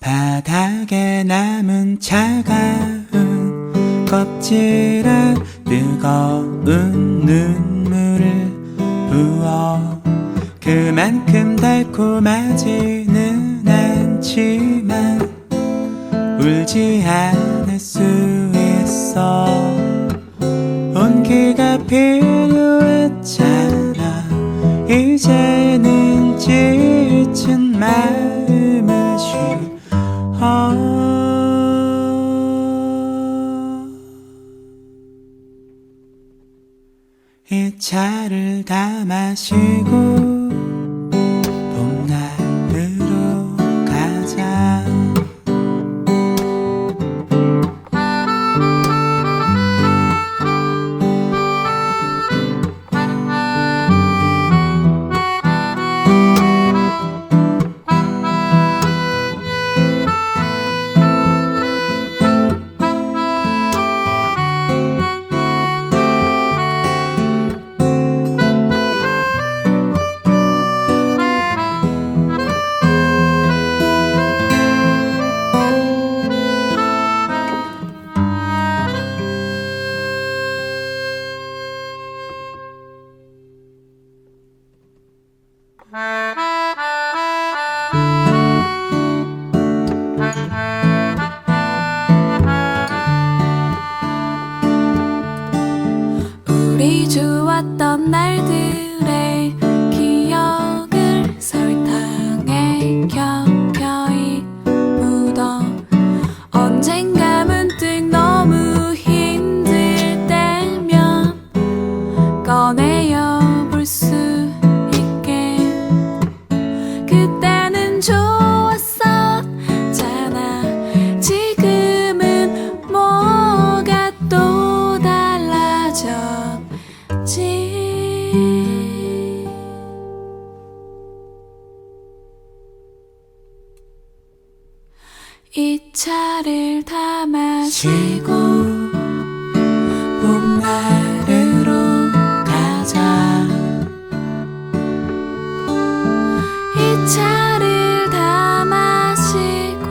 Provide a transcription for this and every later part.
바닥에 남은 차가운 껍질에 뜨거운 눈물을 부어 그만큼 달콤하지는 않지만 울지 않을 수 있어. 온기가 필요했잖아. 이제는 지친 마 차를 다 마시고 우 이 차를 다 마시고 봄날으로 가자. 이 차를 다 마시고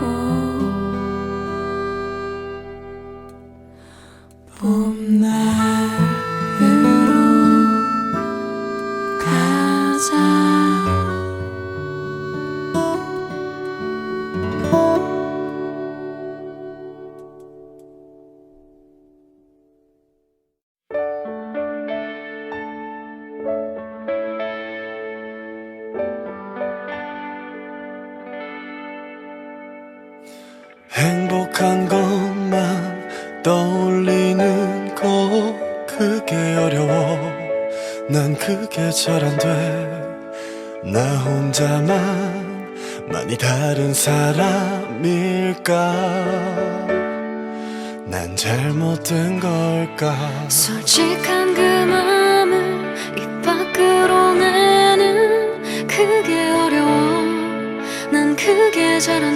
봄날으로 가자 행복한 것만 떠올리는 거 그게 어려워. 난 그게 잘 안 돼. 나 혼자만 많이 다른 사람일까? 난 잘못된 걸까? 솔직한 그 맘을 입 밖으로 내는 그게 어려워. 난 그게 잘안돼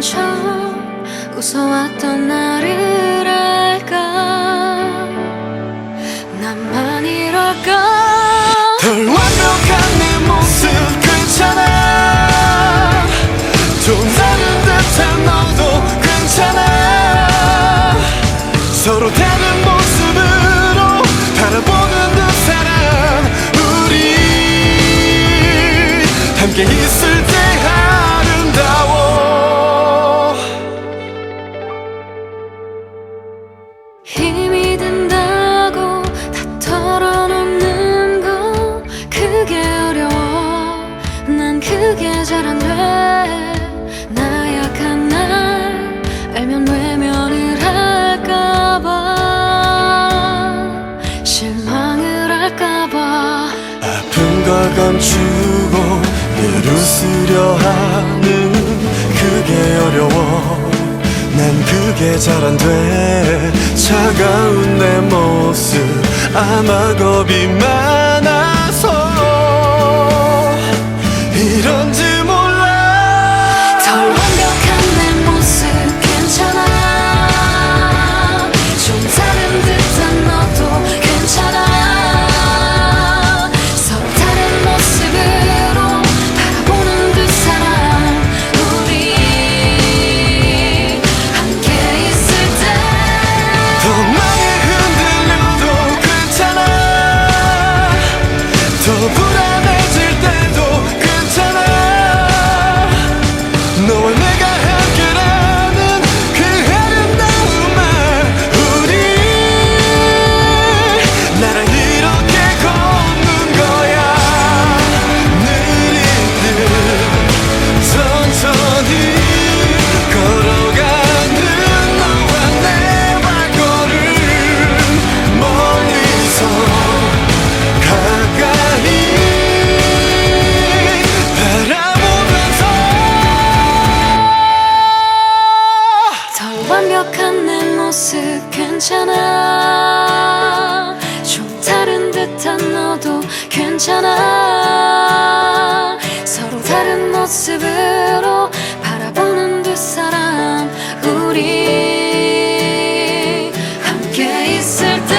척 웃어왔던 나를 알까? 나만 이럴까? 덜 완벽한 내 모습 괜찮아. 좀 다른 듯한 너도 괜찮아. 서로 다른 모습으로 바라보는 두 사람 우리 함께 있을 실망을 할까봐 아픈 걸 감추고 늘 웃으려 하는 그게 어려워. 난 그게 잘 안 돼. 차가운 내 모습 아마 겁이 많아 괜찮아. 서로 다른 모습으로 바라보는 두 사람 우리 함께 있을 때